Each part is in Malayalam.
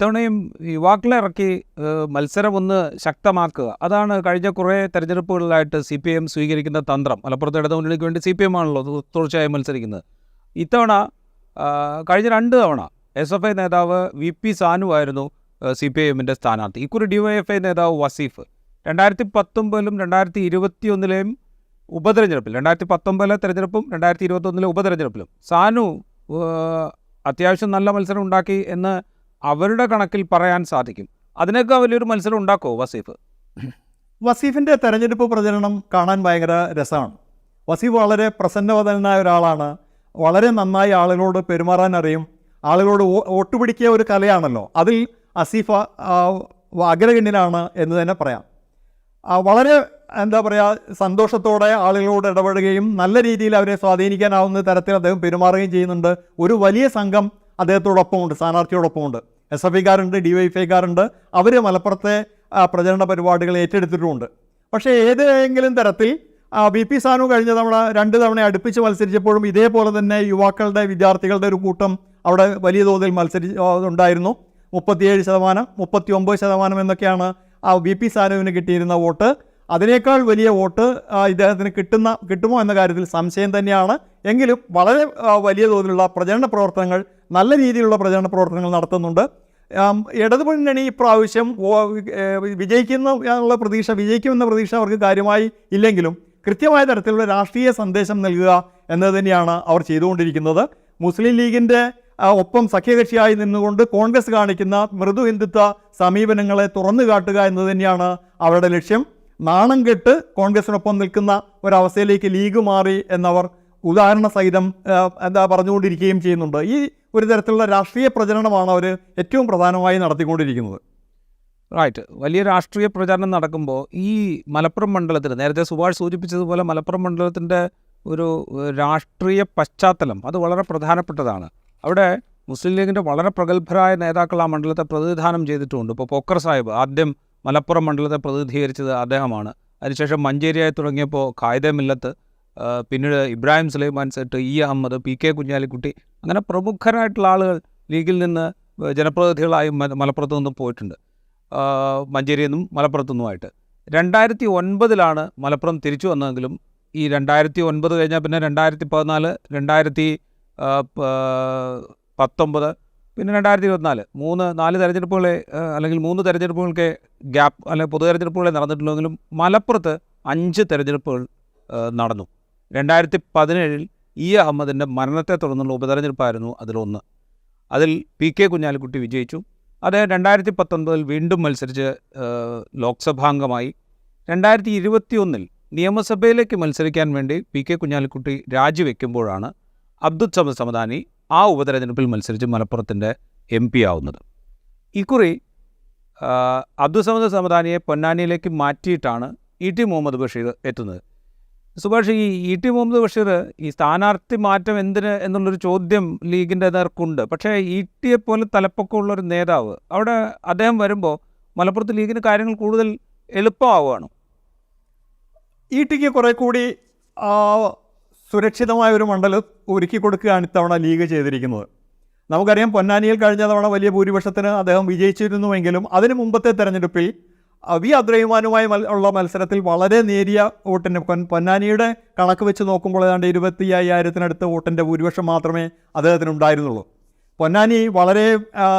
ഇത്തവണയും യുവാക്കളെ ഇറക്കി മത്സരം ഒന്ന് ശക്തമാക്കുക. അതാണ് കഴിഞ്ഞ കുറേ തെരഞ്ഞെടുപ്പുകളിലായിട്ട് സി പി എം സ്വീകരിക്കുന്ന തന്ത്രം. മലപ്പുറത്ത് ഇടതു മുന്നണിക്ക് വേണ്ടി സി പി എം ആണല്ലോ തുടർച്ചയായി മത്സരിക്കുന്നത്. ഇത്തവണ കഴിഞ്ഞ രണ്ട് തവണ എസ് എഫ് ഐ നേതാവ് വി പി സാനു ആയിരുന്നു സി പി ഐ എമ്മിന്റെ സ്ഥാനാർത്ഥി. ഇക്കുറി ഡി വൈ എഫ് ഐ നേതാവ് വസീഫ്. രണ്ടായിരത്തി പത്തൊമ്പതിലും രണ്ടായിരത്തി ഇരുപത്തി ഒന്നിലെയും ഉപതെരഞ്ഞെടുപ്പിൽ രണ്ടായിരത്തി പത്തൊമ്പതിലെ തെരഞ്ഞെടുപ്പും രണ്ടായിരത്തി ഇരുപത്തൊന്നിലെ ഉപതെരഞ്ഞെടുപ്പിലും സാനു അത്യാവശ്യം നല്ല മത്സരം ഉണ്ടാക്കി എന്ന് അവരുടെ കണക്കിൽ പറയാൻ സാധിക്കും. അതിനൊക്കെ വലിയൊരു മത്സരം ഉണ്ടാക്കുമോ വസീഫ്? വസീഫിന്റെ തെരഞ്ഞെടുപ്പ് പ്രചരണം കാണാൻ ഭയങ്കര രസമാണ്. വസീഫ് വളരെ പ്രസന്നവതനായ ഒരാളാണ്. വളരെ നന്നായി ആളുകളോട് പെരുമാറാൻ അറിയും. ആളുകളോട് വോട്ട് പിടിക്കിയ ഒരു കലയാണല്ലോ. അതിൽ അസീഫ അഗ്രഗണ്യനാണ് എന്ന് തന്നെ പറയാം. വളരെ എന്താ പറയുക സന്തോഷത്തോടെ ആളുകളോട് ഇടപെടുകയും നല്ല രീതിയിൽ അവരെ സ്വാധീനിക്കാനാവുന്ന തരത്തിൽ അദ്ദേഹം പെരുമാറുകയും ചെയ്യുന്നുണ്ട്. ഒരു വലിയ സംഘം അദ്ദേഹത്തോടൊപ്പമുണ്ട് സ്ഥാനാർത്ഥിയോടൊപ്പമുണ്ട്. എസ് എഫ് ഐക്കാരുണ്ട് ഡി വൈ എഫ് ഐക്കാരുണ്ട്. അവർ മലപ്പുറത്തെ പ്രചരണ പരിപാടികൾ ഏറ്റെടുത്തിട്ടുമുണ്ട്. പക്ഷേ ഏതെങ്കിലും തരത്തിൽ ബി പി സാനു കഴിഞ്ഞ തവണ രണ്ട് തവണ അടുപ്പിച്ച് മത്സരിച്ചപ്പോഴും ഇതേപോലെ തന്നെ യുവാക്കളുടെ വിദ്യാർത്ഥികളുടെ ഒരു കൂട്ടം അവിടെ വലിയ തോതിൽ മത്സരി ഉണ്ടായിരുന്നു. മുപ്പത്തിയേഴ് ശതമാനം മുപ്പത്തി ഒമ്പത് ശതമാനം എന്നൊക്കെയാണ് ആ ബി പി സാനുവിന് കിട്ടിയിരുന്ന വോട്ട്. അതിനേക്കാൾ വലിയ വോട്ട് ഇദ്ദേഹത്തിന് കിട്ടുന്ന കിട്ടുമോ എന്ന കാര്യത്തിൽ സംശയം തന്നെയാണ്. എങ്കിലും വളരെ വലിയ തോതിലുള്ള പ്രചരണ പ്രവർത്തനങ്ങൾ നല്ല രീതിയിലുള്ള പ്രചരണ പ്രവർത്തനങ്ങൾ നടത്തുന്നുണ്ട്. ഇടതുമുന്നണി ഇടതു മുന്നണി ഇപ്രാവശ്യം വിജയിക്കുന്ന എന്നുള്ള പ്രതീക്ഷ വിജയിക്കുമെന്ന പ്രതീക്ഷ അവർക്ക് കാര്യമായി ഇല്ലെങ്കിലും കൃത്യമായ തരത്തിലുള്ള രാഷ്ട്രീയ സന്ദേശം നൽകുക എന്നത് തന്നെയാണ് അവർ ചെയ്തുകൊണ്ടിരിക്കുന്നത്. മുസ്ലിം ലീഗിന്റെ ഒപ്പം സഖ്യകക്ഷിയായി നിന്നുകൊണ്ട് കോൺഗ്രസ് കാണിക്കുന്ന മൃദു ഹിന്ദുത്വ സമീപനങ്ങളെ തുറന്നു കാട്ടുക എന്നത് തന്നെയാണ് അവരുടെ ലക്ഷ്യം. നാണം കെട്ട് കോൺഗ്രസിനൊപ്പം നിൽക്കുന്ന ഒരവസ്ഥയിലേക്ക് ലീഗ് മാറി എന്നവർ ഉദാഹരണ സഹിതം എന്താ പറഞ്ഞുകൊണ്ടിരിക്കുകയും ചെയ്യുന്നുണ്ട്. ഈ ഒരു തരത്തിലുള്ള രാഷ്ട്രീയ പ്രചരണമാണ് അവർ ഏറ്റവും പ്രധാനമായി നടത്തിക്കൊണ്ടിരിക്കുന്നത്. റൈറ്റ്. വലിയ രാഷ്ട്രീയ പ്രചാരണം നടക്കുമ്പോൾ ഈ മലപ്പുറം മണ്ഡലത്തിൽ നേരത്തെ സുഭാഷ് സൂചിപ്പിച്ചതുപോലെ മലപ്പുറം മണ്ഡലത്തിന്റെ ഒരു രാഷ്ട്രീയ പശ്ചാത്തലം അത് വളരെ പ്രധാനപ്പെട്ടതാണ്. അവിടെ മുസ്ലിം ലീഗിന്റെ വളരെ പ്രഗത്ഭരായ നേതാക്കൾ ആ മണ്ഡലത്തെ പ്രതിനിധാനം ചെയ്തിട്ടുമുണ്ട് ഇപ്പോൾ പൊക്കർ സാഹിബ് ആദ്യം മലപ്പുറം മണ്ഡലത്തെ പ്രതിനിധീകരിച്ചത് അദ്ദേഹമാണ്. അതിനുശേഷം മഞ്ചേരിയായി തുടങ്ങിയപ്പോൾ ഖായിദ മില്ലത്ത് പിന്നീട് Ibrahim Sulaiman Sait E Ahamed P K Kunhalikutty അങ്ങനെ പ്രമുഖരായിട്ടുള്ള ആളുകൾ ലീഗിൽ നിന്ന് ജനപ്രതിനിധികളായി മലപ്പുറത്തു നിന്നും പോയിട്ടുണ്ട്. മഞ്ചേരിയിൽ നിന്നും മലപ്പുറത്തു നിന്നുമായിട്ട്. രണ്ടായിരത്തി ഒൻപതിലാണ് മലപ്പുറം തിരിച്ചു വന്നതെങ്കിലും ഈ രണ്ടായിരത്തി ഒൻപത് കഴിഞ്ഞാൽ പിന്നെ രണ്ടായിരത്തി പതിനാല് രണ്ടായിരത്തി പത്തൊമ്പത് പിന്നെ രണ്ടായിരത്തി ഇരുപത്തിനാല് മൂന്ന് നാല് തെരഞ്ഞെടുപ്പുകളെ അല്ലെങ്കിൽ മൂന്ന് തെരഞ്ഞെടുപ്പുകൾക്ക് ഗ്യാപ്പ് അല്ലെങ്കിൽ പൊതു തെരഞ്ഞെടുപ്പുകളെ നടന്നിട്ടുള്ളെങ്കിലും മലപ്പുറത്ത് അഞ്ച് തെരഞ്ഞെടുപ്പുകൾ നടന്നു. രണ്ടായിരത്തി പതിനേഴിൽ ഇ അഹമ്മദിന്റെ മരണത്തെ തുടർന്നുള്ള ഉപതെരഞ്ഞെടുപ്പായിരുന്നു അതിലൊന്ന്. അതിൽ പി കെ കുഞ്ഞാലിക്കുട്ടി വിജയിച്ചു. അദ്ദേഹം രണ്ടായിരത്തി പത്തൊൻപതിൽ വീണ്ടും മത്സരിച്ച് ലോക്സഭാംഗമായി. രണ്ടായിരത്തി ഇരുപത്തി ഒന്നിൽ നിയമസഭയിലേക്ക് മത്സരിക്കാൻ വേണ്ടി പി കെ കുഞ്ഞാലിക്കുട്ടി രാജിവെക്കുമ്പോഴാണ് അബ്ദുൽ സമദ് സമദാനി ആ ഉപതെരഞ്ഞെടുപ്പിൽ മത്സരിച്ച് മലപ്പുറത്തിന്റെ എം പി ആവുന്നത്. ഇക്കുറി അബ്ദുൽ സമദ് സമദാനിയെ പൊന്നാനിയിലേക്ക് മാറ്റിയിട്ടാണ് ഇ ടി മുഹമ്മദ് ബഷീർ എത്തുന്നത്. സുഭാഷ് ഈ ഇ ടി മുഹമ്മദ് ബഷീർ ഈ സ്ഥാനാർത്ഥി മാറ്റം എന്തിന് എന്നുള്ളൊരു ചോദ്യം ലീഗിന്റെ നേർക്കുണ്ട് പക്ഷേ ഇ ടിയെ പോലെ തലപ്പൊക്കമുള്ള ഒരു നേതാവ് അവിടെ അദ്ദേഹം വരുമ്പോൾ മലപ്പുറത്ത് ലീഗിന് കാര്യങ്ങൾ കൂടുതൽ എളുപ്പമാവുകയാണ്. ഇ ടിക്ക് കുറേ കൂടി സുരക്ഷിതമായ ഒരു മണ്ഡലം ഒരുക്കി കൊടുക്കുകയാണ് ഇത്തവണ ലീഗ് ചെയ്തിരിക്കുന്നത്. നമുക്കറിയാം പൊന്നാനിയിൽ കഴിഞ്ഞ തവണ വലിയ ഭൂരിപക്ഷത്തിന് അദ്ദേഹം വിജയിച്ചിരുന്നുവെങ്കിലും അതിന് മുമ്പത്തെ തെരഞ്ഞെടുപ്പിൽ വി അബ്ദുറഹിമാനുമായി ഉള്ള മത്സരത്തിൽ വളരെ നേരിയ വോട്ടിന് പൊന്നാനിയുടെ കണക്ക് വെച്ച് നോക്കുമ്പോൾ ഏതാണ്ട് ഇരുപത്തി അയ്യായിരത്തിനടുത്ത് വോട്ടിന്റെ ഭൂരിപക്ഷം മാത്രമേ അദ്ദേഹത്തിന് ഉണ്ടായിരുന്നുള്ളൂ പൊന്നാനി വളരെ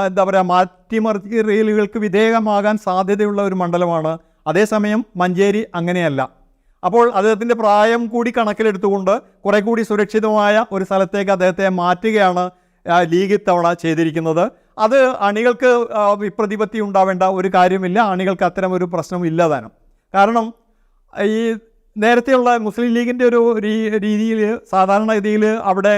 എന്താ പറയുക മാറ്റിമറിയലുകൾക്ക് വിധേയമാകാൻ സാധ്യതയുള്ള ഒരു മണ്ഡലമാണ്. അതേസമയം മഞ്ചേരി അങ്ങനെയല്ല. അപ്പോൾ അദ്ദേഹത്തിന്റെ പ്രായം കൂടി കണക്കിലെടുത്തുകൊണ്ട് കുറെ കൂടി സുരക്ഷിതമായ ഒരു സ്ഥലത്തേക്ക് അദ്ദേഹത്തെ മാറ്റുകയാണ് ലീഗ് ഇത്തവണ ചെയ്തിരിക്കുന്നത്. അത് അണികൾക്ക് വിപ്രതിപത്തി ഉണ്ടാവേണ്ട ഒരു കാര്യമില്ല. അണികൾക്ക് അത്തരം ഒരു പ്രശ്നം ഇല്ലതാനും കാരണം ഈ നേരത്തെയുള്ള മുസ്ലിം ലീഗിന്റെ ഒരു രീതിയിൽ സാധാരണ രീതിയിൽ അവിടെ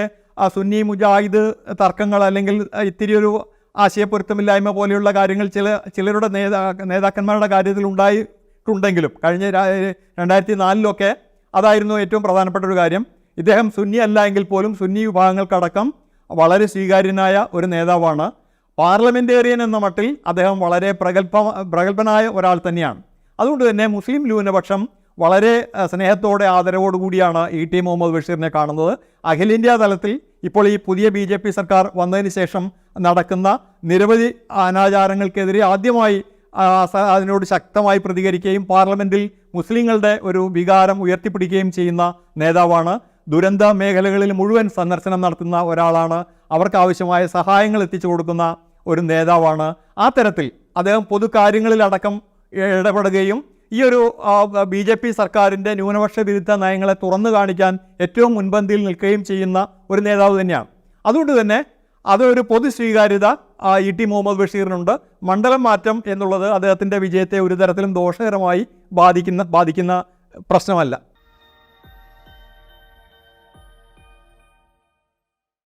സുന്നി മുജാഹിദ് തർക്കങ്ങൾ അല്ലെങ്കിൽ ഇത്തിരി ഒരു ആശയപ്പൊരുത്തമില്ലായ്മ പോലെയുള്ള കാര്യങ്ങൾ ചില ചിലരുടെ നേതാ നേതാക്കന്മാരുടെ കാര്യത്തിൽ ഉണ്ടായിട്ടുണ്ടെങ്കിലും കഴിഞ്ഞ രണ്ടായിരത്തി നാലിലൊക്കെ അതായിരുന്നു ഏറ്റവും പ്രധാനപ്പെട്ട ഒരു കാര്യം. ഇദ്ദേഹം സുന്നി അല്ല എങ്കിൽ പോലും സുന്നി വിഭാഗങ്ങൾക്കടക്കം വളരെ സ്വീകാര്യനായ ഒരു നേതാവാണ്. പാർലമെന്റേറിയൻ എന്ന മട്ടിൽ അദ്ദേഹം വളരെ പ്രഗത്ഭ പ്രഗത്ഭനായ ഒരാൾ തന്നെയാണ്. അതുകൊണ്ട് തന്നെ മുസ്ലിം ന്യൂനപക്ഷം വളരെ സ്നേഹത്തോടെ ആദരവോടുകൂടിയാണ് ഇ ടി മുഹമ്മദ് ബഷീറിനെ കാണുന്നത്. അഖിലേന്ത്യാ തലത്തിൽ ഇപ്പോൾ ഈ പുതിയ ബി ജെ പി സർക്കാർ വന്നതിന് ശേഷം നടക്കുന്ന നിരവധി അനാചാരങ്ങൾക്കെതിരെ ആദ്യമായി അതിനോട് ശക്തമായി പ്രതികരിക്കുകയും പാർലമെന്റിൽ മുസ്ലിങ്ങളുടെ ഒരു വികാരം ഉയർത്തിപ്പിടിക്കുകയും ചെയ്യുന്ന നേതാവാണ്. ദുരന്ത മേഖലകളിൽ മുഴുവൻ സന്ദർശനം നടത്തുന്ന ഒരാളാണ്. അവർക്ക് ആവശ്യമായ സഹായങ്ങൾ എത്തിച്ചു കൊടുക്കുന്ന ഒരു നേതാവാണ്. ആ തരത്തിൽ അദ്ദേഹം പൊതുകാര്യങ്ങളിലടക്കം ഇടപെടുകയും ഈ ഒരു ബി ജെ പി സർക്കാരിന്റെ ന്യൂനപക്ഷ വിരുദ്ധ നയങ്ങളെ തുറന്നു കാണിക്കാൻ ഏറ്റവും മുൻപന്തിയിൽ നിൽക്കുകയും ചെയ്യുന്ന ഒരു നേതാവ് തന്നെയാണ്. അതുകൊണ്ട് തന്നെ അതൊരു പൊതു സ്വീകാര്യത ഇ ടി മുഹമ്മദ് ബഷീറിനുണ്ട്. മണ്ഡലം മാറ്റം എന്നുള്ളത് അദ്ദേഹത്തിന്റെ വിജയത്തെ ഒരു തരത്തിലും ദോഷകരമായി ബാധിക്കുന്ന ബാധിക്കുന്ന പ്രശ്നമല്ല.